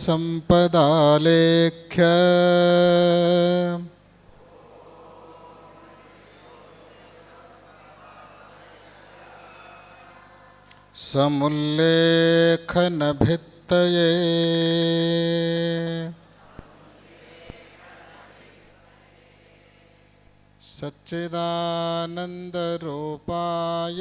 सम्पदालेख्य। समुल्लेखनभित्तये। सच्चिदानन्दरूपाय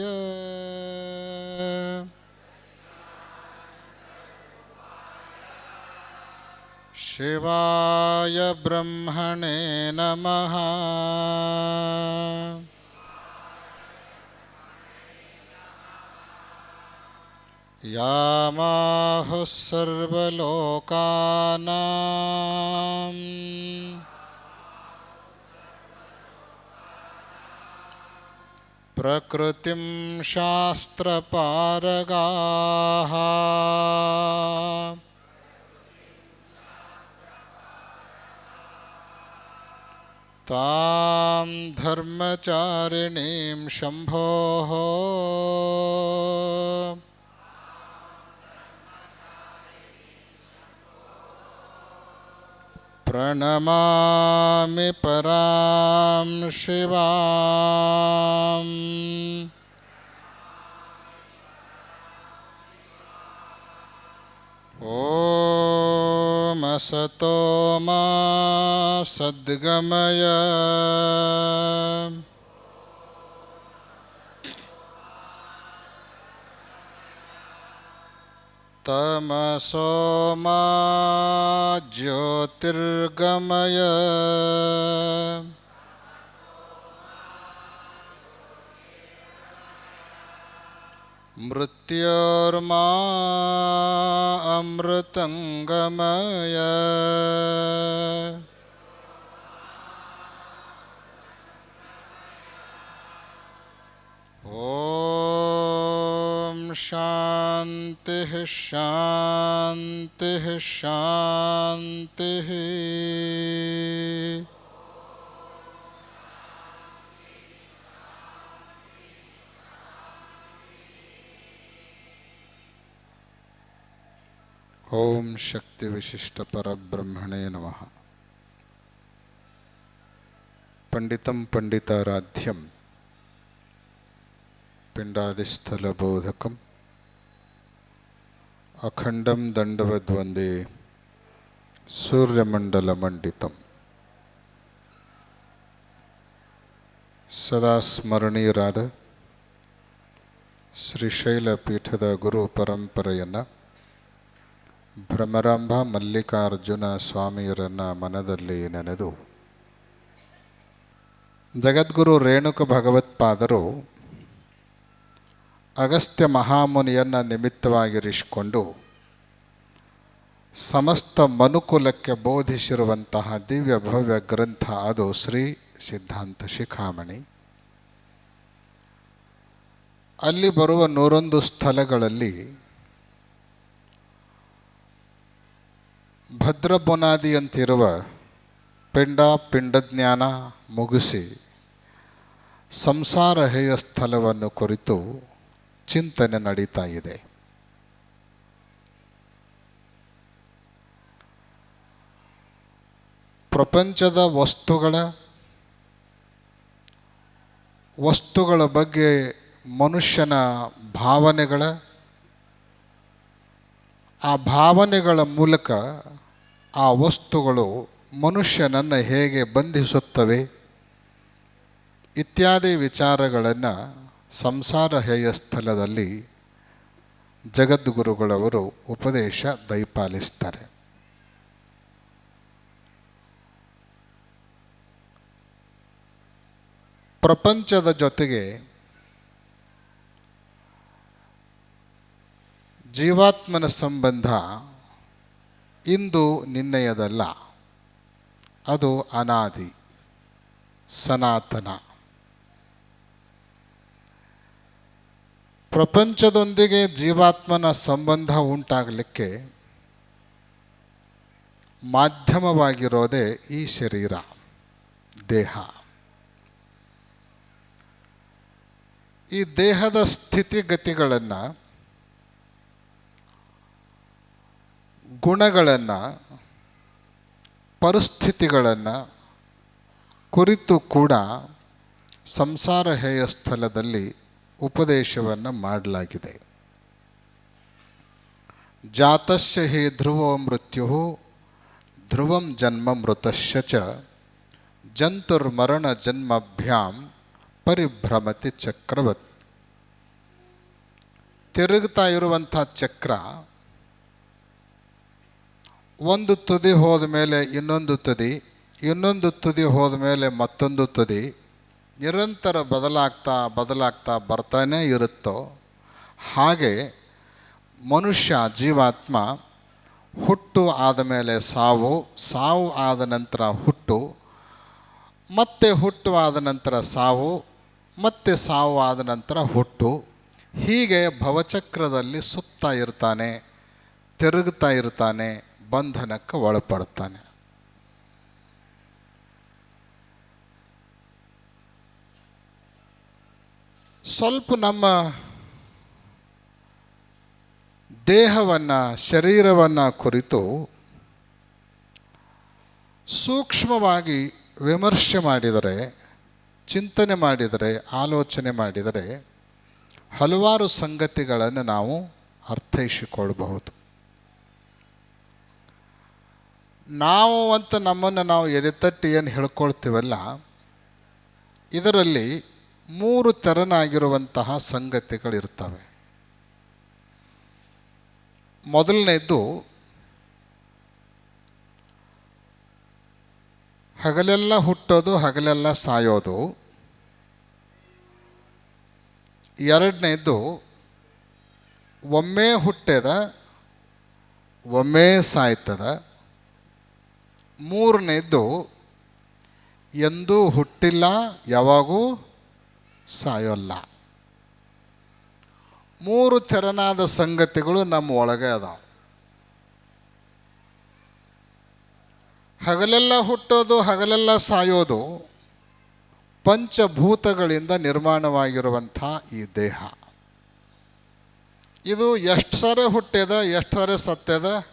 शिवाय ब्रह्मणे नमः। यामाहुः सर्वलोकानाम् प्रकृतिं शास्त्रपारगाः। तां धर्मचारिणीं शम्भोः। प्रणमामि परां शिवाम् ॐ असतो मा सद्गमय तमसो मा ज्योतिर्गमय मृत्योर्मा अमृतङ्गमय। ॐ शान्तिः शान्तिः शान्तिः। ಓಂ ಶಕ್ತಿ ವಿಶಿಷ್ಟ ಪರಬ್ರಹ್ಮಣೇ ನಮಃ. ಪಂಡಿತಂ ಪಂಡಿತಾರಾಧ್ಯಂ ಪಿಂಡಾದಿಸ್ಥಲಬೋಧಕಂ ಅಖಂಡಂ ದಂಡವದ್ವಂದೇ ಸೂರ್ಯಮಂಡಲಮಂಡಿತಂ ಸದಾ ಸ್ಮರಣೀಯರಾದ ಶ್ರೀಶೈಲ ಪೀಠದ ಗುರು ಪರಂಪರೆಯನ್ನು ಭ್ರಮರಾಂಬ ಮಲ್ಲಿಕಾರ್ಜುನ ಸ್ವಾಮಿಯರನ್ನು ಮನದಲ್ಲಿ ನೆನೆದು, ಜಗದ್ಗುರು ರೇಣುಕ ಭಗವತ್ಪಾದರು ಅಗಸ್ತ್ಯ ಮಹಾಮುನಿಯನ್ನು ನಿಮಿತ್ತವಾಗಿರಿಸಿಕೊಂಡು ಸಮಸ್ತ ಮನುಕುಲಕ್ಕೆ ಬೋಧಿಸಿರುವಂತಹ ದಿವ್ಯ ಭವ್ಯ ಗ್ರಂಥ ಅದು ಶ್ರೀ ಸಿದ್ಧಾಂತ ಶಿಖಾಮಣಿ. ಅಲ್ಲಿ ಬರುವ ನೂರೊಂದು ಸ್ಥಳಗಳಲ್ಲಿ ಭದ್ರ ಬುನಾದಿಯಂತಿರುವ ಪಿಂಡ ಪಿಂಡಜ್ಞಾನ ಮುಗಿಸಿ ಸಂಸಾರ ಹೇಯ ಸ್ಥಳವನ್ನು ಕುರಿತು ಚಿಂತನೆ ನಡೀತಾ ಇದೆ. ಪ್ರಪಂಚದ ವಸ್ತುಗಳ ವಸ್ತುಗಳ ಬಗ್ಗೆ ಮನುಷ್ಯನ ಭಾವನೆಗಳ ಆ ಭಾವನೆಗಳ ಮೂಲಕ ಆ ವಸ್ತುಗಳು ಮನುಷ್ಯನನ್ನು ಹೇಗೆ ಬಂಧಿಸುತ್ತವೆ ಇತ್ಯಾದಿ ವಿಚಾರಗಳನ್ನು ಸಂಸಾರ ಹೇಯ ಸ್ಥಳದಲ್ಲಿ ಜಗದ್ಗುರುಗಳವರು ಉಪದೇಶ ದಯಪಾಲಿಸ್ತಾರೆ ಪ್ರಪಂಚದ ಜೊತೆಗೆ ಜೀವಾತ್ಮನ ಸಂಬಂಧ ಇಂದು ನಿನ್ನೆಯದಲ್ಲ. ಅದು ಅನಾದಿ, ಸನಾತನ. ಪ್ರಪಂಚದೊಂದಿಗೆ ಜೀವಾತ್ಮನ ಸಂಬಂಧ ಉಂಟಾಗಲಿಕ್ಕೆ ಮಾಧ್ಯಮವಾಗಿರೋದೇ ಈ ಶರೀರ, ದೇಹ. ಈ ದೇಹದ ಸ್ಥಿತಿಗತಿಗಳನ್ನು ಗುಣಗಳನ್ನು, ಪರಿಸ್ಥಿತಿಗಳನ್ನು ಕುರಿತು ಕೂಡ ಸಂಸಾರ ಹೇಯ ಸ್ಥಳದಲ್ಲಿ ಉಪದೇಶವನ್ನು ಮಾಡಲಾಗಿದೆ. ಜಾತಸ್ಯ ಹೇ ಧ್ರುವ ಮೃತ್ಯು, ಧ್ರುವಂ ಜನ್ಮ ಮೃತಶ್ಯ ಚ, ಜಂತುರ್ಮರಣ ಜನ್ಮಭ್ಯಾಂ ಪರಿಭ್ರಮತಿ ಚಕ್ರವತ್. ತಿರುಗುತ್ತಾ ಇರುವಂಥ ಚಕ್ರ ಒಂದು ತುದಿ ಹೋದ ಮೇಲೆ ಇನ್ನೊಂದು ತುದಿ ಇನ್ನೊಂದು ತುದಿ ಹೋದ ಮೇಲೆ ಮತ್ತೊಂದು ತುದಿ, ನಿರಂತರ ಬದಲಾಗ್ತಾ ಬದಲಾಗ್ತಾ ಬರ್ತಾನೇ ಇರುತ್ತೋ ಹಾಗೆ ಮನುಷ್ಯ ಜೀವಾತ್ಮ ಹುಟ್ಟು ಆದ ಮೇಲೆ ಸಾವು ಸಾವು ಆದ ನಂತರ ಹುಟ್ಟು, ಮತ್ತೆ ಹುಟ್ಟು ಆದ ನಂತರ ಸಾವು, ಮತ್ತೆ ಸಾವು ಆದ ನಂತರ ಹುಟ್ಟು, ಹೀಗೆ ಭವಚಕ್ರದಲ್ಲಿ ಸುತ್ತಾ ಇರ್ತಾನೆ, ತಿರುಗ್ತಾ ಇರ್ತಾನೆ ಬಂಧನಕ್ಕೆ ಒಳಪಡ್ತಾನೆ ಸ್ವಲ್ಪ ನಮ್ಮ ದೇಹವನ್ನು, ಶರೀರವನ್ನು ಕುರಿತು ಸೂಕ್ಷ್ಮವಾಗಿ ವಿಮರ್ಶೆ ಮಾಡಿದರೆ, ಚಿಂತನೆ ಮಾಡಿದರೆ, ಆಲೋಚನೆ ಮಾಡಿದರೆ ಹಲವಾರು ಸಂಗತಿಗಳನ್ನು ನಾವು ಅರ್ಥೈಸಿಕೊಳ್ಳಬಹುದು ನಾವು ಅಂತ ನಮ್ಮನ್ನು ನಾವು ಎದೆತಟ್ಟಿ ಏನು ಹೇಳ್ಕೊಳ್ತೀವಲ್ಲ, ಇದರಲ್ಲಿ ಮೂರು ತೆರನಾಗಿರುವಂತಹ ಸಂಗತಿಗಳಿರ್ತವೆ. ಮೊದಲನೇದ್ದು ಹಗಲೆಲ್ಲ ಹುಟ್ಟೋದು, ಹಗಲೆಲ್ಲ ಸಾಯೋದು. ಎರಡನೇದು, ಒಮ್ಮೆ ಹುಟ್ಟೆದ, ಒಮ್ಮೆ ಸಾಯ್ತದ. ಮೂರನೇದು ಎಂದೂ ಹುಟ್ಟಿಲ್ಲ, ಯಾವಾಗೂ ಸಾಯೋಲ್ಲ. ಮೂರು ತೆರನಾದ ಸಂಗತಿಗಳು ನಮ್ಮ ಒಳಗೆ ಅದಾವ. ಹಗಲೆಲ್ಲ ಹುಟ್ಟೋದು, ಹಗಲೆಲ್ಲ ಸಾಯೋದು ಪಂಚಭೂತಗಳಿಂದ ನಿರ್ಮಾಣವಾಗಿರುವಂಥ ಈ ದೇಹ. ಇದು ಎಷ್ಟು ಸರಿ ಹುಟ್ಟಿದ, ಎಷ್ಟು ಸರಿ ಸತ್ಯದ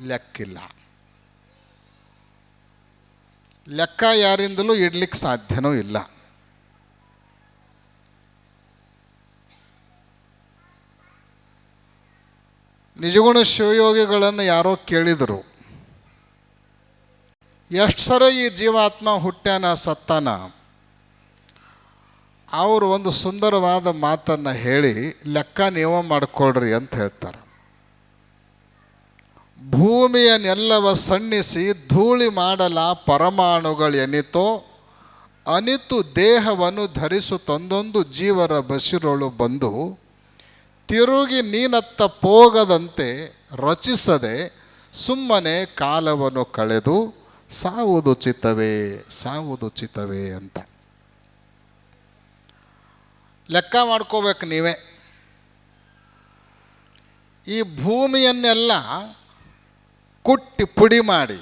ಲೆಕ್ಕಿಲ್ಲ. ಲೆಕ್ಕ ಯಾರಿಂದಲೂ ಇಡ್ಲಿಕ್ಕೆ ಸಾಧ್ಯನೂ ಇಲ್ಲ. ನಿಜಗುಣ ಶಿವಯೋಗಿಗಳನ್ನು ಯಾರೋ ಕೇಳಿದರು, ಎಷ್ಟು ಸರ ಈ ಜೀವಾತ್ಮ ಹುಟ್ಟ್ಯಾನ ಸತ್ತಾನ? ಅವರು ಒಂದು ಸುಂದರವಾದ ಮಾತನ್ನು ಹೇಳಿ, ಲೆಕ್ಕ ನೀವು ಮಾಡಿಕೊಳ್ರಿ ಅಂತ ಹೇಳ್ತಾರೆ. ಭೂಮಿಯನ್ನೆಲ್ಲವ ಸಣ್ಣಿಸಿ ಧೂಳಿ ಮಾಡಲ ಪರಮಾಣುಗಳೆನಿತೋ ಅನಿತು ದೇಹವನ್ನು ತಂದೊಂದು ಜೀವರ ಬಸಿರೊಳು ಬಂದು, ತಿರುಗಿ ನೀನತ್ತ ಪೋಗದಂತೆ ರಚಿಸದೆ ಸುಮ್ಮನೆ ಕಾಲವನ್ನು ಕಳೆದು ಸಾವುದು ಚಿತ್ತವೇ, ಸಾವುದು ಚಿತವೇ ಅಂತ. ಲೆಕ್ಕ ಮಾಡ್ಕೋಬೇಕು ನೀವೇ. ಈ ಭೂಮಿಯನ್ನೆಲ್ಲ ಕುಟ್ಟಿ ಪುಡಿ ಮಾಡಿ.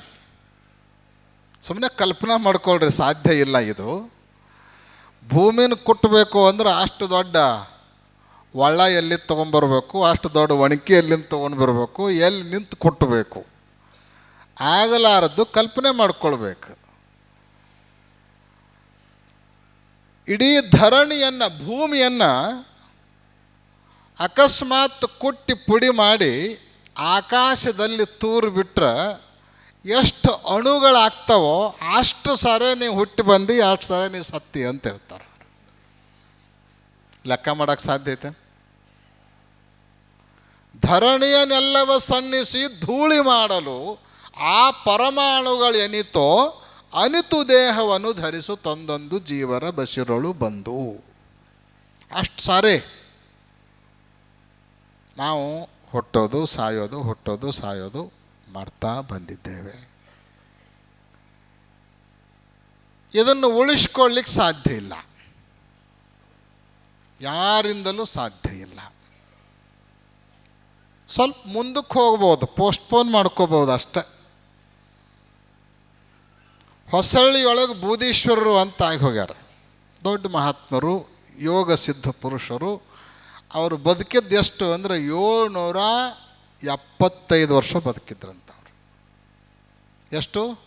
ಸುಮ್ಮನೆ ಕಲ್ಪನೆ ಮಾಡ್ಕೊಳ್ರಿ, ಸಾಧ್ಯ ಇಲ್ಲ ಇದು. ಭೂಮಿನ ಕುಟ್ಟಬೇಕು ಅಂದ್ರೆ ಅಷ್ಟು ದೊಡ್ಡ ಒಳ್ಳ ಎಲ್ಲಿ ತೊಗೊಂಬರ್ಬೇಕು, ಅಷ್ಟು ದೊಡ್ಡ ಒಣಕೆ ಎಲ್ಲಿಂದ ತೊಗೊಂಡು ಬರಬೇಕು ಎಲ್ಲಿ ನಿಂತು ಕುಟ್ಟಬೇಕು ಆಗಲಾರದ್ದು ಕಲ್ಪನೆ ಮಾಡ್ಕೊಳ್ಬೇಕು. ಇಡೀ ಧರಣಿಯನ್ನು, ಭೂಮಿಯನ್ನು ಅಕಸ್ಮಾತ್ ಕುಟ್ಟಿ ಪುಡಿ ಮಾಡಿ ಆಕಾಶದಲ್ಲಿ ತೂರು ಬಿಟ್ರೆ ಎಷ್ಟು ಅಣುಗಳಾಗ್ತಾವೋ ಅಷ್ಟು ಸಾರೆ ನೀವು ಹುಟ್ಟಿ ಬಂದು, ಅಷ್ಟು ಸಾರೆ ನೀವು ಸತ್ತಿ ಅಂತ ಹೇಳ್ತಾರೆ. ಲೆಕ್ಕ ಮಾಡೋಕ್ಕೆ ಸಾಧ್ಯ ಐತೆ? ಧರಣಿಯನ್ನೆಲ್ಲವ ಸಣ್ಣಿಸಿ ಧೂಳಿ ಮಾಡಲು ಆ ಪರಮಾಣುಗಳೆನಿತೋ ಅನಿತು ದೇಹವನ್ನು ಧರಿಸು ತಂದೊಂದು ಜೀವರ ಬಸಿರಳು ಬಂದು. ಅಷ್ಟು ಸಾರಿ. ನಾವು ಹುಟ್ಟೋದು, ಸಾಯೋದು ಹುಟ್ಟೋದು, ಸಾಯೋದು ಮಾಡ್ತಾ ಬಂದಿದ್ದೇವೆ. ಇದನ್ನು ಉಳಿಸ್ಕೊಳ್ಳಿಕ್ಕೆ ಸಾಧ್ಯ ಇಲ್ಲ. ಯಾರಿಂದಲೂ ಸಾಧ್ಯ ಇಲ್ಲ. ಸ್ವಲ್ಪ ಮುಂದಕ್ಕೆ ಹೋಗ್ಬೋದು ಪೋಸ್ಟ್ಪೋನ್ ಮಾಡ್ಕೋಬೋದು ಅಷ್ಟೆ. ಹೊಸಳ್ಳಿಯೊಳಗೆ ಬೂದೀಶ್ವರರು ಅಂತ ಆಗಿ ಹೋಗ್ಯಾರ. ದೊಡ್ಡ ಮಹಾತ್ಮರು ಯೋಗ ಸಿದ್ಧ ಪುರುಷರು ಅವರು ಬದುಕಿದ್ದು ಎಷ್ಟು ಅಂದರೆ ಏಳ್ನೂರ ಎಪ್ಪತ್ತೈದು ವರ್ಷ ಬದುಕಿದ್ರಂತ ಅವರು. ಎಷ್ಟು?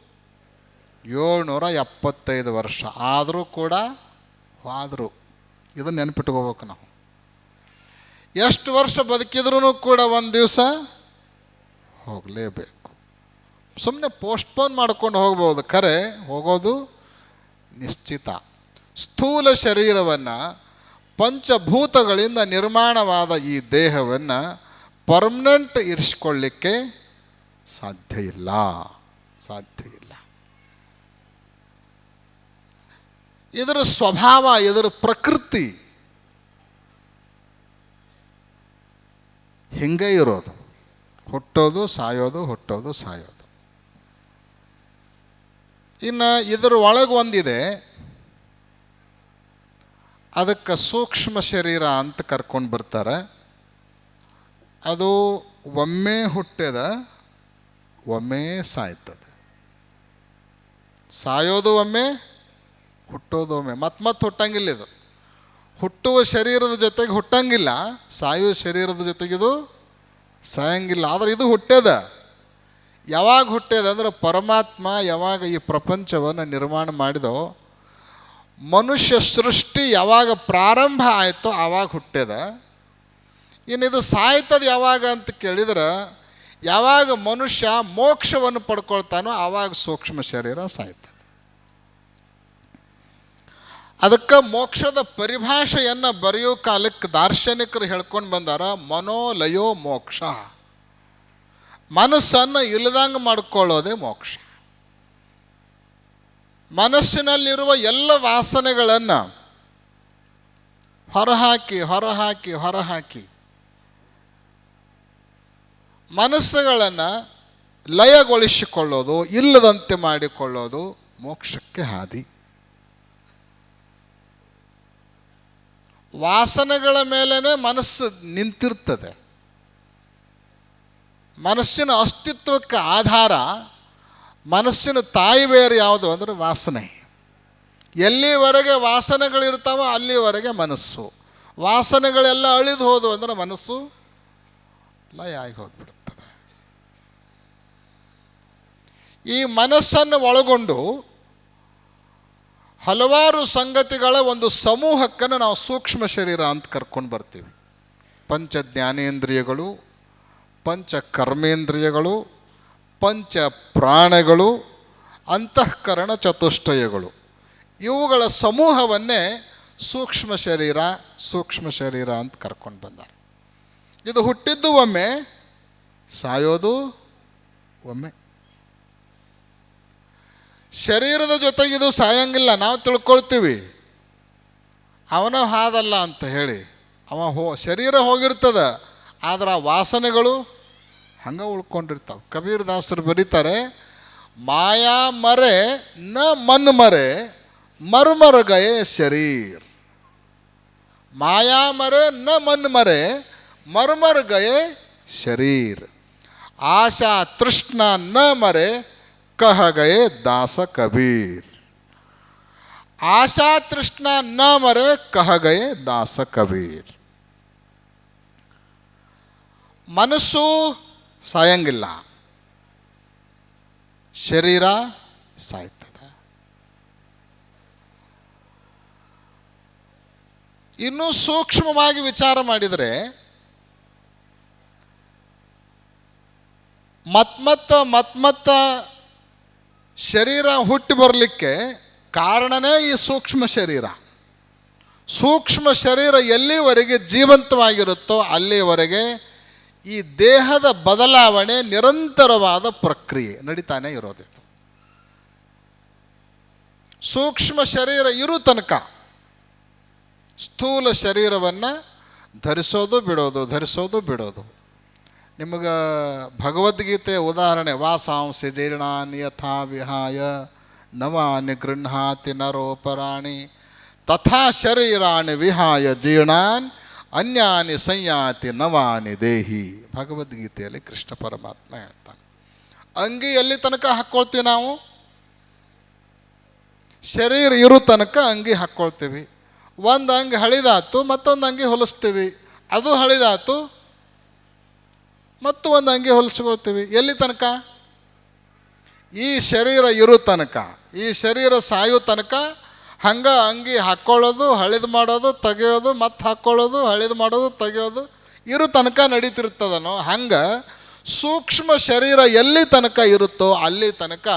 ಏಳ್ನೂರ ಎಪ್ಪತ್ತೈದು ವರ್ಷ. ಆದರೂ ಕೂಡ ಆದರೂ. ಇದನ್ನು ನೆನ್ಪಿಟ್ಕೋಬೇಕು ನಾವು. ಎಷ್ಟು ವರ್ಷ ಬದುಕಿದ್ರೂ ಕೂಡ ಒಂದು ದಿವಸ ಹೋಗಲೇಬೇಕು. ಸುಮ್ಮನೆ ಪೋಸ್ಟ್ಪೋನ್ ಮಾಡ್ಕೊಂಡು ಹೋಗ್ಬೋದು. ಖರೆ ಹೋಗೋದು ನಿಶ್ಚಿತ. ಸ್ಥೂಲ ಶರೀರವನ್ನು ಪಂಚಭೂತಗಳಿಂದ ನಿರ್ಮಾಣವಾದ ಈ ದೇಹವನ್ನು ಪರ್ಮನೆಂಟ್ ಇರಿಸ್ಕೊಳ್ಳಿಕ್ಕೆ ಸಾಧ್ಯ ಇಲ್ಲ. ಸಾಧ್ಯ ಇಲ್ಲ. ಇದರ ಸ್ವಭಾವ ಇದರ ಪ್ರಕೃತಿ ಹಿಂಗೆ ಇರೋದು. ಹುಟ್ಟೋದು, ಸಾಯೋದು ಹುಟ್ಟೋದು, ಸಾಯೋದು. ಇನ್ನು ಇದರ ಒಳಗೆ ಒಂದಿದೆ. ಅದಕ್ಕೆ ಸೂಕ್ಷ್ಮ ಶರೀರ ಅಂತ ಕರ್ಕೊಂಡು ಬರ್ತಾರೆ. ಅದು ಒಮ್ಮೆ ಹುಟ್ಟ್ಯದ ಒಮ್ಮೆ ಸಾಯ್ತದೆ. ಸಾಯೋದು ಒಮ್ಮೆ, ಹುಟ್ಟೋದು ಒಮ್ಮೆ. ಮತ್ತೆ ಮತ್ತೆ ಹುಟ್ಟಂಗಿಲ್ಲ ಇದು. ಹುಟ್ಟುವ ಶರೀರದ ಜೊತೆಗೆ ಹುಟ್ಟಂಗಿಲ್ಲ, ಸಾಯುವ ಶರೀರದ ಜೊತೆಗಿದು ಸಾಯಂಗಿಲ್ಲ. ಆದರೆ ಇದು ಹುಟ್ಟೇದ. ಯಾವಾಗ ಹುಟ್ಟ್ಯದ ಅಂದ್ರೆ ಪರಮಾತ್ಮ ಯಾವಾಗ ಈ ಪ್ರಪಂಚವನ್ನು ನಿರ್ಮಾಣ ಮಾಡಿದೋ ಮನುಷ್ಯ ಸೃಷ್ಟಿ ಯಾವಾಗ ಪ್ರಾರಂಭ ಆಯಿತೋ ಆವಾಗ ಹುಟ್ಟಿದ. ಇನ್ನಿದು ಸಾಯ್ತದ ಯಾವಾಗ ಅಂತ ಕೇಳಿದ್ರೆ, ಯಾವಾಗ ಮನುಷ್ಯ ಮೋಕ್ಷವನ್ನು ಪಡ್ಕೊಳ್ತಾನೋ ಆವಾಗ ಸೂಕ್ಷ್ಮ ಶರೀರ ಸಾಯ್ತದೆ. ಅದಕ್ಕೆ ಮೋಕ್ಷದ ಪರಿಭಾಷೆಯನ್ನು ಬರೆಯೋ ಕಾಲಕ್ಕೆ ದಾರ್ಶನಿಕರು ಹೇಳ್ಕೊಂಡು ಬಂದಾರ, ಮನೋಲಯೋ ಮೋಕ್ಷ. ಮನಸ್ಸನ್ನು ಇಲ್ಲದಂಗೆ ಮಾಡ್ಕೊಳ್ಳೋದೇ ಮೋಕ್ಷ. ಮನಸ್ಸಿನಲ್ಲಿರುವ ಎಲ್ಲ ವಾಸನೆಗಳನ್ನು ಹೊರಹಾಕಿ ಹೊರಹಾಕಿ ಹೊರಹಾಕಿ. ಮನಸ್ಸುಗಳನ್ನು ಲಯಗೊಳಿಸಿಕೊಳ್ಳೋದು, ಇಲ್ಲದಂತೆ ಮಾಡಿಕೊಳ್ಳೋದು ಮೋಕ್ಷಕ್ಕೆ ಹಾದಿ. ವಾಸನೆಗಳ ಮೇಲೇ ಮನಸ್ಸು ನಿಂತಿರ್ತದೆ. ಮನಸ್ಸಿನ ಅಸ್ತಿತ್ವಕ್ಕೆ ಆಧಾರ ಮನಸ್ಸಿನ ತಾಯಿ ಬೇರೆ ಯಾವುದು ಅಂದರೆ ವಾಸನೆ. ಎಲ್ಲಿವರೆಗೆ ವಾಸನೆಗಳಿರ್ತಾವೋ ಅಲ್ಲಿವರೆಗೆ ಮನಸ್ಸು. ವಾಸನೆಗಳೆಲ್ಲ ಅಳಿದು ಹೋದು ಅಂದರೆ ಮನಸ್ಸು ಲಯ ಆಗಿ ಹೋಗ್ಬಿಡುತ್ತದೆ. ಈ ಮನಸ್ಸನ್ನು ಒಳಗೊಂಡು ಹಲವಾರು ಸಂಗತಿಗಳ ಒಂದು ಸಮೂಹಕ್ಕನ್ನು ನಾವು ಸೂಕ್ಷ್ಮ ಶರೀರ ಅಂತ ಕರ್ಕೊಂಡು ಬರ್ತೀವಿ. ಪಂಚ ಜ್ಞಾನೇಂದ್ರಿಯಗಳು ಪಂಚ ಕರ್ಮೇಂದ್ರಿಯಗಳು ಪಂಚ ಪ್ರಾಣಗಳು, ಅಂತಃಕರಣ ಚತುಷ್ಟಯಗಳು. ಇವುಗಳ ಸಮೂಹವನ್ನೇ ಸೂಕ್ಷ್ಮ ಶರೀರ ಸೂಕ್ಷ್ಮ ಶರೀರ ಅಂತ ಕರ್ಕೊಂಡು ಬಂದಾರೆ. ಇದು ಹುಟ್ಟಿದ್ದು ಒಮ್ಮೆ, ಸಾಯೋದು ಒಮ್ಮೆ. ಶರೀರದ ಜೊತೆಗೆ ಇದು ಸಾಯಂಗಿಲ್ಲ, ನಾವು ತಿಳ್ಕೊಳ್ತೀವಿ. ಅವನ ಹಾದಲ್ಲ ಅಂತ ಹೇಳಿ, ಅವ ಹೋ, ಶರೀರ ಹೋಗಿರ್ತದ, ಆದ್ರೆ ಆ ವಾಸನೆಗಳು ಹಂಗೆ ಉಳ್ಕೊಂಡಿರ್ತಾವೆ. ಕಬೀರ್ ದಾಸರು ಬರೀತಾರೆ, ಮಾಯಾ ಮರೆ, ನ ಮನ್ ಮರೆ ಮರ್ಮರ ಗಯೆ ಶರೀರ್. ಮಾಯಾ ಮರೆ, ನ ಮನ್ ಮರೆ, ಮರುಮರಗಯ ಗಯೆ ಶರೀರ್. ಆಶಾ ತೃಷ್ಣ, ನ ಮರೆ ಕಹ ಗಯೆ ದಾಸ ಕಬೀರ್. ಆಶಾ ತೃಷ್ಣ, ನ ಮರೆ ಕಹ ಗಯೆ ದಾಸ ಕಬೀರ್. ಮನಸ್ಸು ಸಾಯಂಗಿಲ್ಲ. ಶರೀರ ಸಾಯ್ತದೆ. ಇನ್ನೂ ಸೂಕ್ಷ್ಮವಾಗಿ ವಿಚಾರ ಮಾಡಿದರೆ ಮತ್ಮತ್ತ ಮತ್ಮತ್ತ ಶರೀರ ಹುಟ್ಟಿ ಬರಲಿಕ್ಕೆ ಕಾರಣನೇ ಈ ಸೂಕ್ಷ್ಮ ಶರೀರ. ಸೂಕ್ಷ್ಮ ಶರೀರ ಎಲ್ಲಿವರೆಗೆ ಜೀವಂತವಾಗಿರುತ್ತೋ ಅಲ್ಲಿವರೆಗೆ ಈ ದೇಹದ ಬದಲಾವಣೆ ನಿರಂತರವಾದ ಪ್ರಕ್ರಿಯೆ ನಡೀತಾನೆ ಇರೋದು. ಸೂಕ್ಷ್ಮ ಶರೀರ ಇರು ತನಕ ಸ್ಥೂಲ ಶರೀರವನ್ನು ಧರಿಸೋದು ಬಿಡೋದು ಧರಿಸೋದು ಬಿಡೋದು. ನಿಮಗೆ ಭಗವದ್ಗೀತೆ ಉದಾಹರಣೆ, ವಾಸಾಂಸಿ ಜೀರ್ಣಾನಿ ಯಥಾ ವಿಹಾಯ ನವಾನಿ ಗೃಹಾತಿ ನರೋಪರಾಣಿ ತಥಾ ಶರೀರಾಣಿ ವಿಹಾಯ ಜೀರ್ಣಾನ್ ಅನ್ಯಾನಿ ಸಂಯಾತಿ ನವಾನಿ ದೇಹಿ. ಭಗವದ್ಗೀತೆಯಲ್ಲಿ ಕೃಷ್ಣ ಪರಮಾತ್ಮ ಹೇಳ್ತಾನೆ. ಅಂಗಿ ಎಲ್ಲಿ ತನಕ ಹಾಕ್ಕೊಳ್ತೀವಿ ನಾವು. ಶರೀರ ಇರೋ ತನಕ ಅಂಗಿ ಹಾಕ್ಕೊಳ್ತೀವಿ ಒಂದು ಅಂಗಿ ಹಳಿದಾತು, ಮತ್ತೊಂದು ಅಂಗಿ ಹೊಲಿಸ್ತೀವಿ. ಅದು ಹಳಿದಾತು, ಮತ್ತು ಒಂದು ಅಂಗಿ ಹೊಲಿಸ್ಕೊಳ್ತೀವಿ. ಎಲ್ಲಿ ತನಕ? ಈ ಶರೀರ ಇರೋ ತನಕ. ಈ ಶರೀರ ಸಾಯೋ ತನಕ ಹಂಗೆ ಅಂಗಿ ಹಾಕ್ಕೊಳ್ಳೋದು ಹಳಿದು ಮಾಡೋದು, ತೆಗೆಯೋದು, ಮತ್ತೆ ಹಾಕ್ಕೊಳ್ಳೋದು ಹಳಿದು ಮಾಡೋದು, ತೆಗೆಯೋದು, ಇರೋ ತನಕ ನಡೀತಿರ್ತದನೋ, ಹಂಗೆ ಸೂಕ್ಷ್ಮ ಶರೀರ ಎಲ್ಲಿ ತನಕ ಇರುತ್ತೋ ಅಲ್ಲಿ ತನಕ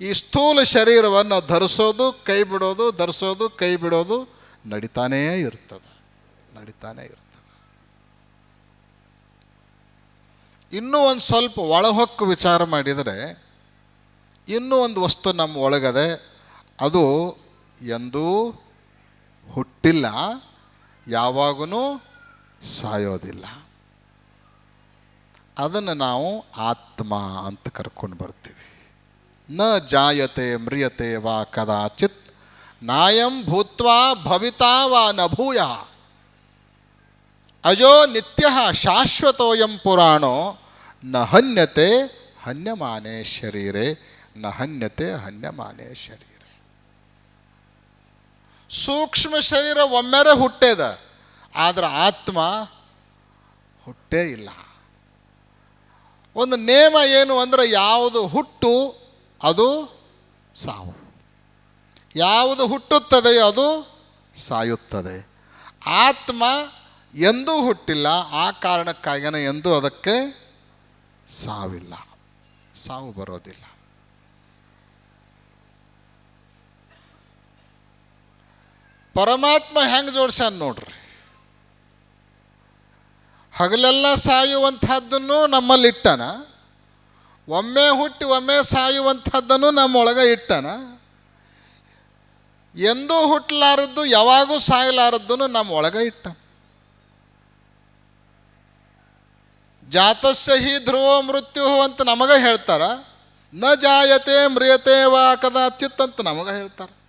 ಈ ಸ್ಥೂಲ ಶರೀರವನ್ನು ಧರಿಸೋದು, ಕೈ ಬಿಡೋದು, ಧರಿಸೋದು, ಕೈ ಬಿಡೋದು ನಡೀತಾನೇ ಇರ್ತದೆ ನಡೀತಾನೇ ಇರ್ತದೆ. ಇನ್ನೂ ಒಂದು ಸ್ವಲ್ಪ ಒಳಹೊಕ್ಕು ವಿಚಾರ ಮಾಡಿದರೆ, ಇನ್ನೂ ಒಂದು ವಸ್ತು ನಮ್ಮ ಒಳಗದೆ, ಅದು ಎಂದೂ ಹುಟ್ಟಿಲ್ಲ ಯಾವಾಗೂ ಸಾಯೋದಿಲ್ಲ. ಅದನ್ನು ನಾವು ಆತ್ಮ ಅಂತ ಕರ್ಕೊಂಡು ಬರ್ತೀವಿ. ನ ಜಾಯತೆ ಮ್ರಿಯತೆ ವಾ ಕದಾಚಿತ್, ನಾಯಂ ಭೂತ್ವಾ ಭವಿತಾ ವಾ ನ ಭೂಯ ಅಜೋ ನಿತ್ಯ ಶಾಶ್ವತೋಯಂ ಪುರಾಣೋ, ನ ಹನ್ಯತೆ ಹನ್ಯಮಾನೆ ಶರೀರೆ, ನ ಹನ್ಯತೆ ಹನ್ಯಮಾನೆ ಶರೀರೆ. ಸೂಕ್ಷ್ಮ ಶರೀರ ಒಮ್ಮೆರೆ ಹುಟ್ಟೇದ, ಆದ್ರೆ ಆತ್ಮ ಹುಟ್ಟೇ ಇಲ್ಲ. ಒಂದು ನೇಮ ಏನು ಅಂದ್ರೆ ಯಾವುದು ಹುಟ್ಟು, ಅದು ಸಾವು. ಯಾವುದು ಹುಟ್ಟುತ್ತದೆಯೋ ಅದು ಸಾಯುತ್ತದೆ. ಆತ್ಮ ಎಂದೂ ಹುಟ್ಟಿಲ್ಲ, ಆ ಕಾರಣಕ್ಕಾಗಿನ ಎಂದೂ ಅದಕ್ಕೆ ಸಾವಿಲ್ಲ. ಸಾವು ಬರೋದಿಲ್ಲ. ಪರಮಾತ್ಮ ಹೆಂಗೆ ಜೋಡ್ಸ್ಯಾನ ನೋಡ್ರಿ. ಹಗಲೆಲ್ಲ ಸಾಯುವಂಥದ್ದನ್ನು ನಮ್ಮಲ್ಲಿ ಇಟ್ಟನ. ಒಮ್ಮೆ ಹುಟ್ಟಿ ಒಮ್ಮೆ ಸಾಯುವಂಥದ್ದನ್ನು ನಮ್ಮೊಳಗೆ ಇಟ್ಟನ. ಎಂದೂ ಹುಟ್ಟಲಾರದ್ದು ಯಾವಾಗೂ ಸಾಯಲಾರದ್ದನ್ನು ನಮ್ಮೊಳಗೆ ಇಟ್ಟ ಜಾತಸ್ಯ ಹಿ ಧ್ರುವ ಮೃತ್ಯು ಅಂತ ನಮಗೆ ಹೇಳ್ತಾರ. ನ ಜಾಯತೆ ಮ್ರಿಯತೆ ವಾ ಕದಾಚಿತ್ ಅಂತ ನಮಗೆ ಹೇಳ್ತಾರೆ.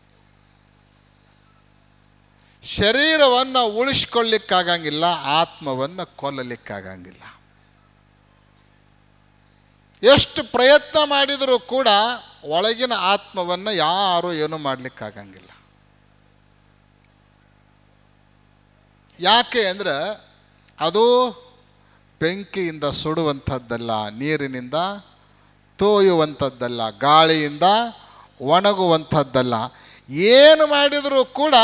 ಶರೀರವನ್ನು ಉಳಿಸ್ಕೊಳ್ಳಿಕ್ಕಾಗಂಗಿಲ್ಲ, ಆತ್ಮವನ್ನು ಕೊಲ್ಲಲಿಕ್ಕಾಗಂಗಿಲ್ಲ. ಎಷ್ಟು ಪ್ರಯತ್ನ ಮಾಡಿದರೂ ಕೂಡ ಒಳಗಿನ ಆತ್ಮವನ್ನು ಯಾರೂ ಏನು ಮಾಡಲಿಕ್ಕಾಗಂಗಿಲ್ಲ. ಯಾಕೆ ಅಂದರೆ ಅದು ಬೆಂಕಿಯಿಂದ ಸುಡುವಂಥದ್ದಲ್ಲ, ನೀರಿನಿಂದ ತೋಯುವಂಥದ್ದಲ್ಲ, ಗಾಳಿಯಿಂದ ಒಣಗುವಂಥದ್ದಲ್ಲ. ಏನು ಮಾಡಿದರೂ ಕೂಡ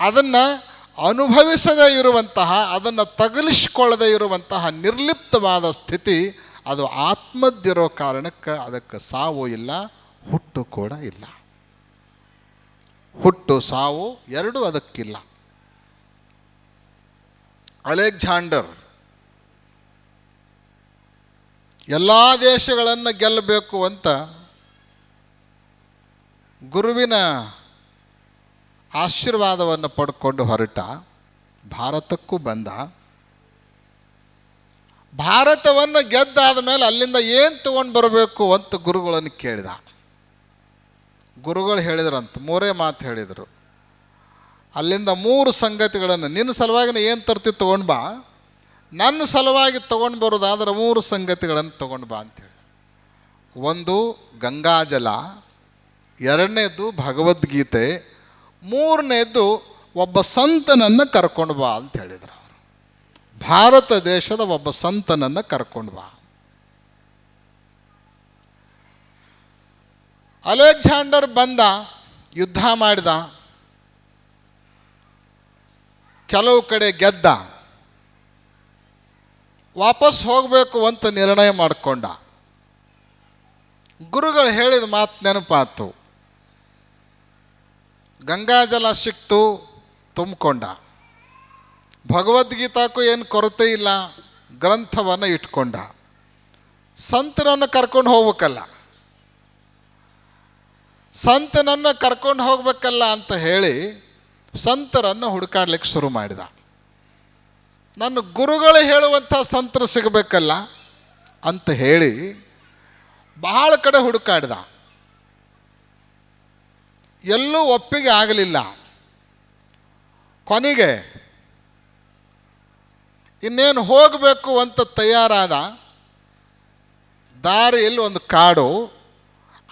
ಅದನ್ನು ಅನುಭವಿಸದೇ ಇರುವಂತಹ, ಅದನ್ನು ತಗಲಿಸ್ಕೊಳ್ಳದೇ ಇರುವಂತಹ ನಿರ್ಲಿಪ್ತವಾದ ಸ್ಥಿತಿ, ಅದು ಆತ್ಮದ್ದಿರೋ ಕಾರಣಕ್ಕೆ ಅದಕ್ಕೆ ಸಾವು ಇಲ್ಲ, ಹುಟ್ಟು ಕೂಡ ಇಲ್ಲ. ಹುಟ್ಟು, ಸಾವು ಎರಡು ಅದಕ್ಕಿಲ್ಲ. ಅಲೆಕ್ಸಾಂಡರ್ ಎಲ್ಲ ದೇಶಗಳನ್ನು ಗೆಲ್ಲಬೇಕು ಅಂತ ಗುರುವಿನ ಆಶೀರ್ವಾದವನ್ನು ಪಡ್ಕೊಂಡು ಹೊರಟ, ಭಾರತಕ್ಕೂ ಬಂದ. ಭಾರತವನ್ನು ಗೆದ್ದಾದ ಮೇಲೆ ಅಲ್ಲಿಂದ ಏನು ತಗೊಂಡು ಬರಬೇಕು ಅಂತ ಗುರುಗಳನ್ನು ಕೇಳಿದ. ಗುರುಗಳು ಹೇಳಿದ್ರಂತ, ಮೂರೇ ಮಾತು ಹೇಳಿದರು. ಅಲ್ಲಿಂದ ಮೂರು ಸಂಗತಿಗಳನ್ನು, ನಿನ್ನ ಸಲುವಾಗಿ ಏನು ತರ್ತಿ ತೊಗೊಂಡು ಬಾ. ನನ್ನ ಸಲುವಾಗಿ ತೊಗೊಂಡು ಬರೋದಾದ್ರೆ ಮೂರು ಸಂಗತಿಗಳನ್ನು ತೊಗೊಂಡು ಬಾ ಅಂತೇಳಿ ಒಂದು ಗಂಗಾಜಲ, ಎರಡನೇದು ಭಗವದ್ಗೀತೆ ಮೂರನೇದು ಒಬ್ಬ ಸಂತನನ್ನು ಕರ್ಕೊಂಡು ಬಾ ಅಂತ ಹೇಳಿದರು ಅವರು. ಭಾರತ ದೇಶದ ಒಬ್ಬ ಸಂತನನ್ನು ಕರ್ಕೊಂಡು ಬಾ. ಅಲೆಕ್ಸಾಂಡರ್ ಬಂದ, ಯುದ್ಧ ಮಾಡಿದ. ಕೆಲವು ಕಡೆ ಗೆದ್ದ. ವಾಪಸ್ ಹೋಗಬೇಕು ಅಂತ ನಿರ್ಣಯ ಮಾಡಿಕೊಂಡ. ಗುರುಗಳು ಹೇಳಿದ ಮಾತು ನೆನಪಾತು. ಗಂಗಾಜಲ ಸಿಕ್ತು, ತುಂಬಿಕೊಂಡ. ಭಗವದ್ಗೀತಾಕ್ಕೂ ಏನು ಕೊರತೆ ಇಲ್ಲ, ಗ್ರಂಥವನ್ನು ಇಟ್ಕೊಂಡ. ಸಂತನನ್ನು ಕರ್ಕೊಂಡು ಹೋಗ್ಬೇಕಲ್ಲ. ಸಂತನನ್ನು ಕರ್ಕೊಂಡು ಹೋಗ್ಬೇಕಲ್ಲ ಅಂತ ಹೇಳಿ ಸಂತರನ್ನು ಹುಡುಕಾಡ್ಲಿಕ್ಕೆ ಶುರು ಮಾಡಿದ. ನನ್ನ ಗುರುಗಳು ಹೇಳುವಂಥ ಸಂತರು ಸಿಗಬೇಕಲ್ಲ ಅಂತ ಹೇಳಿ ಬಹಳ ಕಡೆ ಹುಡುಕಾಡಿದ. ಎಲ್ಲೂ ಒಪ್ಪಿಗೆ ಆಗಲಿಲ್ಲ. ಕೊನೆಗೆ ಇನ್ನೇನು ಹೋಗಬೇಕು ಅಂತ ತಯಾರಾದ ದಾರಿಯಲ್ಲಿ ಒಂದು ಕಾಡು.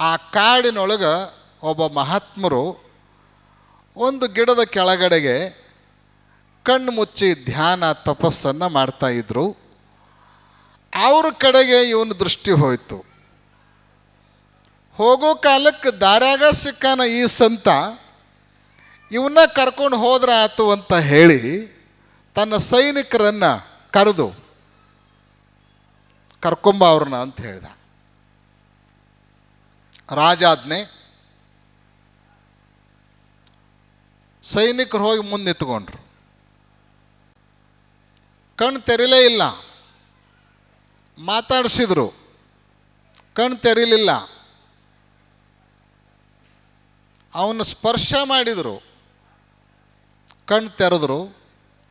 ಆ ಕಾಡಿನೊಳಗೆ ಒಬ್ಬ ಮಹಾತ್ಮರು ಒಂದು ಗಿಡದ ಕೆಳಗಡೆಗೆ ಕಣ್ಣು ಮುಚ್ಚಿ ಧ್ಯಾನ ತಪಸ್ಸನ್ನು ಮಾಡ್ತಾಯಿದ್ರು ಅವ್ರ ಕಡೆಗೆ ಇವನ ದೃಷ್ಟಿ ಹೋಯಿತು. ಹೋಗೋ ಕಾಲಕ್ಕೆ ದಾರ್ಯಾಗ ಸಿಕ್ಕಾನ ಈ ಸಂತ ಇವನ್ನ ಕರ್ಕೊಂಡು ಹೋದ್ರ ಆತು ಅಂತ ಹೇಳಿ ತನ್ನ ಸೈನಿಕರನ್ನ ಕರೆದು ಕರ್ಕೊಂಬ ಅವ್ರನ್ನ ಅಂತ ಹೇಳ್ದ. ರಾಜಾಜ್ಞೆ ಸೈನಿಕರು ಹೋಗಿ ಮುಂದೆ ನಿಂತ್ಕೊಂಡ್ರು. ಕಣ್ಣು ತೆರಿಲೇ ಇಲ್ಲ. ಮಾತಾಡಿಸಿದ್ರು. ಕಣ್ಣು ತೆರೀಲಿಲ್ಲ. ಅವನು ಸ್ಪರ್ಶ ಮಾಡಿದರು. ಕಣ್ಣು ತೆರೆದ್ರು.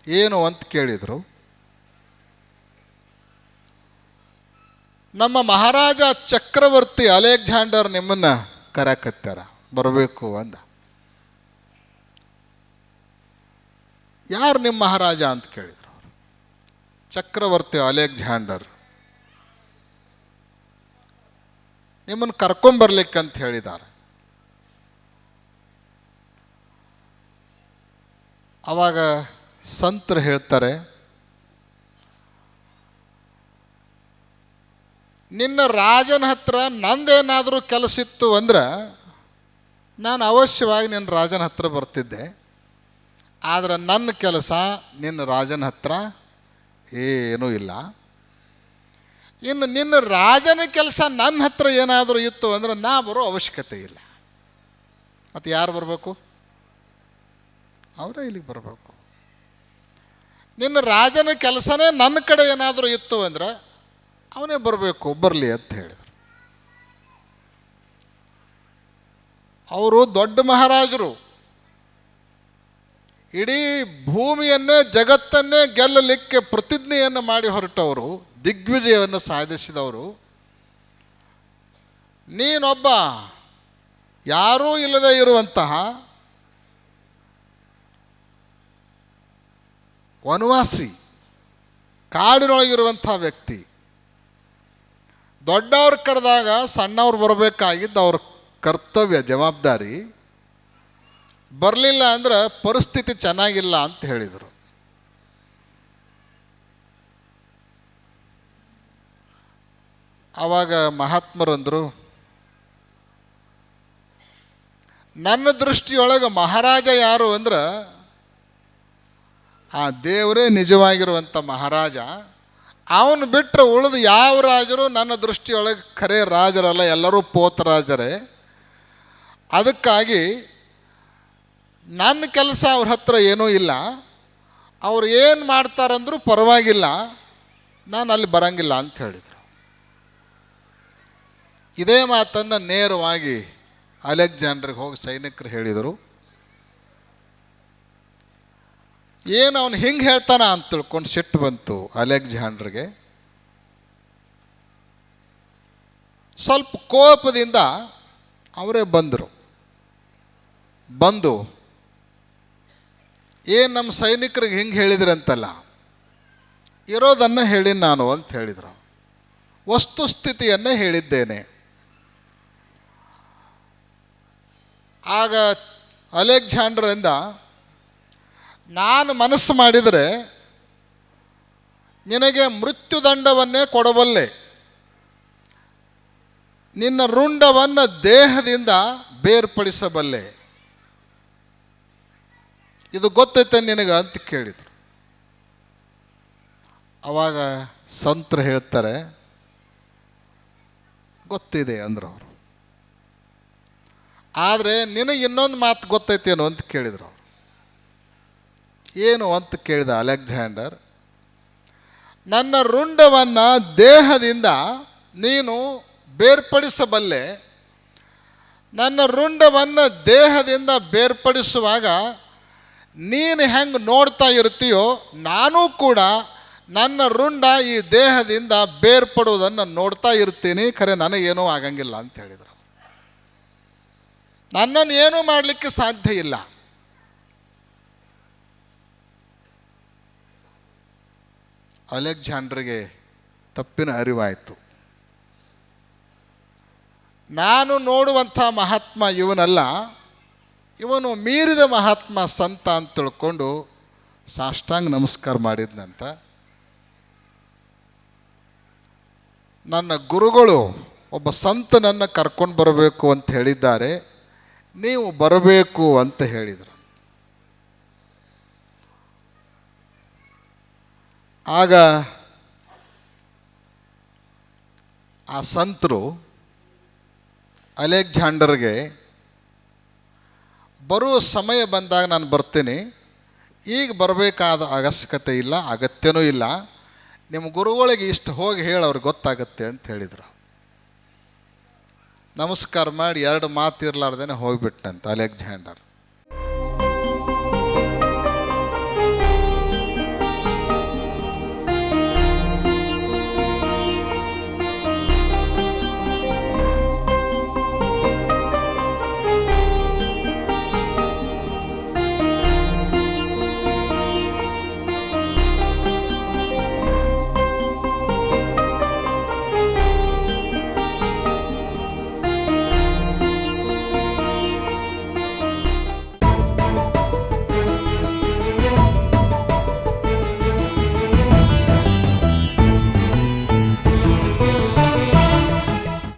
ಏನು ಅಂತ ಕೇಳಿದರು. ನಮ್ಮ ಮಹಾರಾಜ ಚಕ್ರವರ್ತಿ ಅಲೆಕ್ಸಾಂಡರ್ ನಿಮ್ಮನ್ನ ಕರಕತ್ತಾರ. ಬರಬೇಕು ಅಂದ. ಯಾರು ನಿಮ್ಮ ಮಹಾರಾಜ ಅಂತ ಕೇಳಿದರು ಚಕ್ರವರ್ತಿ ಅಲೆಕ್ಸಾಂಡರ್. ನಿಮ್ಮನ್ನು ಕರ್ಕೊಂಬರ್ಲಿಕ್ಕಂತ ಹೇಳಿದ್ದಾರೆ. ಅವಾಗ ಸಂತರು ಹೇಳ್ತಾರೆ, ನಿನ್ನ ರಾಜನ ಹತ್ರ ನಂದೇನಾದರೂ ಕೆಲಸ ಇತ್ತು ಅಂದ್ರೆ ನಾನು ಅವಶ್ಯವಾಗಿ ನಿನ್ನ ರಾಜನ ಹತ್ರ ಬರ್ತಿದ್ದೆ. ಆದರೆ ನನ್ನ ಕೆಲಸ ನಿನ್ನ ರಾಜನ ಹತ್ರ ಏನೂ ಇಲ್ಲ. ಇನ್ನು ನಿನ್ನ ರಾಜನ ಕೆಲಸ ನನ್ನ ಹತ್ರ ಏನಾದರೂ ಇತ್ತು ಅಂದ್ರೆ ನಾ ಬರೋ ಅವಶ್ಯಕತೆ ಇಲ್ಲ. ಮತ್ತು ಯಾರು ಬರಬೇಕು? ಅವರೇ ಇಲ್ಲಿಗೆ ಬರಬೇಕು. ನಿನ್ನ ರಾಜನ ಕೆಲಸನೇ ನನ್ನ ಕಡೆ ಏನಾದರೂ ಇತ್ತು ಅಂದ್ರೆ ಅವನೇ ಬರಬೇಕು, ಬರಲಿ ಅಂತ ಹೇಳಿದರು. ಅವರು ದೊಡ್ಡ ಮಹಾರಾಜರು. ಇಡೀ ಭೂಮಿಯನ್ನೇ, ಜಗತ್ತನ್ನೇ ಗೆಲ್ಲಲಿಕ್ಕೆ ಪ್ರತಿಜ್ಞೆಯನ್ನು ಮಾಡಿ ಹೊರಟವರು, ದಿಗ್ವಿಜಯವನ್ನು ಸಾಧಿಸಿದವರು. ನೀನೊಬ್ಬ ಯಾರೂ ಇಲ್ಲದೆ ಇರುವಂತಹ ವನವಾಸಿ, ಕಾಡಿನೊಳಗಿರುವಂಥ ವ್ಯಕ್ತಿ. ದೊಡ್ಡವ್ರು ಕರೆದಾಗ ಸಣ್ಣವ್ರು ಬರಬೇಕಾಗಿದ್ದು ಅವ್ರ ಕರ್ತವ್ಯ, ಜವಾಬ್ದಾರಿ. ಬರಲಿಲ್ಲ ಅಂದ್ರೆ ಪರಿಸ್ಥಿತಿ ಚೆನ್ನಾಗಿಲ್ಲ ಅಂತ ಹೇಳಿದರು. ಆವಾಗ ಮಹಾತ್ಮರಂದರು, ನನ್ನ ದೃಷ್ಟಿಯೊಳಗೆ ಮಹಾರಾಜ ಯಾರು ಅಂದ್ರೆ ಆ ದೇವರೇ ನಿಜವಾಗಿರುವಂಥ ಮಹಾರಾಜ, ಅವನು ಬಿಟ್ಟರೆ ಉಳಿದು ಯಾವ ರಾಜರು ನನ್ನ ದೃಷ್ಟಿಯೊಳಗೆ ಖರೆ ರಾಜರಲ್ಲ, ಎಲ್ಲರೂ ಪೋತರಾಜರೇ ಅದಕ್ಕಾಗಿ ನನ್ನ ಕೆಲಸ ಅವ್ರ ಹತ್ರ ಏನೂ ಇಲ್ಲ. ಅವ್ರು ಏನು ಮಾಡ್ತಾರಂದ್ರೂ ಪರವಾಗಿಲ್ಲ. ನಾನು ಅಲ್ಲಿ ಬರಂಗಿಲ್ಲ ಅಂತ ಹೇಳಿದರು. ಇದೇ ಮಾತನ್ನು ನೇರವಾಗಿ ಅಲೆಕ್ಸಾಂಡ್ರಿಗೆ ಹೋಗಿ ಸೈನಿಕರು ಹೇಳಿದರು. ಏನು ಅವನು ಹಿಂಗೆ ಹೇಳ್ತಾನ ಅಂತ ತಿಳ್ಕೊಂಡು ಸಿಟ್ಟು ಬಂತು ಅಲೆಕ್ಸಾಂಡ್ರಿಗೆ. ಸ್ವಲ್ಪ ಕೋಪದಿಂದ ಅವರೇ ಬಂದರು. ಬಂದು, ಏನು ನಮ್ಮ ಸೈನಿಕರಿಗೆ ಹಿಂಗೆ ಹೇಳಿದ್ರಂತಲ್ಲ ಇರೋದನ್ನು ಹೇಳಿ ನಾನು ಅಂತ ಹೇಳಿದರು. ವಸ್ತುಸ್ಥಿತಿಯನ್ನೇ ಹೇಳಿದ್ದೇನೆ. ಆಗ ಅಲೆಕ್ಸಾಂಡ್ರಿಂದ ನಾನು ಮನಸ್ಸು ಮಾಡಿದರೆ ನಿನಗೆ ಮೃತ್ಯುದಂಡವನ್ನೇ ಕೊಡಬಲ್ಲೆ. ನಿನ್ನ ರುಂಡವನ್ನು ದೇಹದಿಂದ ಬೇರ್ಪಡಿಸಬಲ್ಲೆ. ಇದು ಗೊತ್ತೈತೆ ನಿನಗೆ ಅಂತ ಕೇಳಿದರು. ಅವಾಗ ಸಂತರು ಹೇಳ್ತಾರೆ, ಗೊತ್ತಿದೆ ಅಂದ್ರವರು ಅವರು. ಆದರೆ ನಿನಗೆ ಇನ್ನೊಂದು ಮಾತು ಗೊತ್ತೈತೇನು ಅಂತ ಕೇಳಿದರು ಏನು ಅಂತ ಕೇಳಿದ ಅಲೆಕ್ಸಾಂಡರ್, ನನ್ನ ರುಂಡವನ್ನು ದೇಹದಿಂದ ನೀನು ಬೇರ್ಪಡಿಸಬಲ್ಲೆ. ನನ್ನ ರುಂಡವನ್ನು ದೇಹದಿಂದ ಬೇರ್ಪಡಿಸುವಾಗ ನೀನು ಹೆಂಗೆ ನೋಡ್ತಾ ಇರ್ತೀಯೋ, ನಾನೂ ಕೂಡ ನನ್ನ ರುಂಡ ಈ ದೇಹದಿಂದ ಬೇರ್ಪಡುವುದನ್ನು ನೋಡ್ತಾ ಇರ್ತೀನಿ. ಖರೆ, ನನಗೇನೂ ಆಗಂಗಿಲ್ಲ ಅಂತ ಹೇಳಿದರು. ನನ್ನನ್ನು ಏನೂ ಮಾಡಲಿಕ್ಕೆ ಸಾಧ್ಯ ಇಲ್ಲ. ಅಲೆಕ್ಸಾಂಡ್ರಿಗೆ ತಪ್ಪಿನ ಅರಿವಾಯಿತು. ನಾನು ನೋಡುವಂಥ ಮಹಾತ್ಮ ಇವನಲ್ಲ, ಇವನು ಮೀರಿದ ಮಹಾತ್ಮ ಸಂತ ಅಂತ ತಿಳ್ಕೊಂಡು ಸಾಷ್ಟಾಂಗ ನಮಸ್ಕಾರ ಮಾಡಿದ್ನಂತ. ನನ್ನ ಗುರುಗಳು ಒಬ್ಬ ಸಂತನನ್ನು ಕರ್ಕೊಂಡು ಬರಬೇಕು ಅಂತ ಹೇಳಿದ್ದಾರೆ, ನೀವು ಬರಬೇಕು ಅಂತ ಹೇಳಿದರು. ಆಗ ಆ ಸಂತರು ಅಲೆಕ್ಸಾಂಡರ್ಗೆ ಬರುವ ಸಮಯ ಬಂದಾಗ ನಾನು ಬರ್ತೀನಿ. ಈಗ ಬರಬೇಕಾದ ಅವಶ್ಯಕತೆ ಇಲ್ಲ, ಅಗತ್ಯನೂ ಇಲ್ಲ. ನಿಮ್ಮ ಗುರುಗಳಿಗೆ ಇಷ್ಟು ಹೋಗಿ ಹೇಳಿ ಅವ್ರಿಗೆ ಗೊತ್ತಾಗತ್ತೆ ಅಂತ ಹೇಳಿದರು. ನಮಸ್ಕಾರ ಮಾಡಿ ಎರಡು ಮಾತು ಇರಲಾರ್ದೇನೆ ಹೋಗಿಬಿಟ್ಟಂತ ಅಲೆಕ್ಸಾಂಡರ್.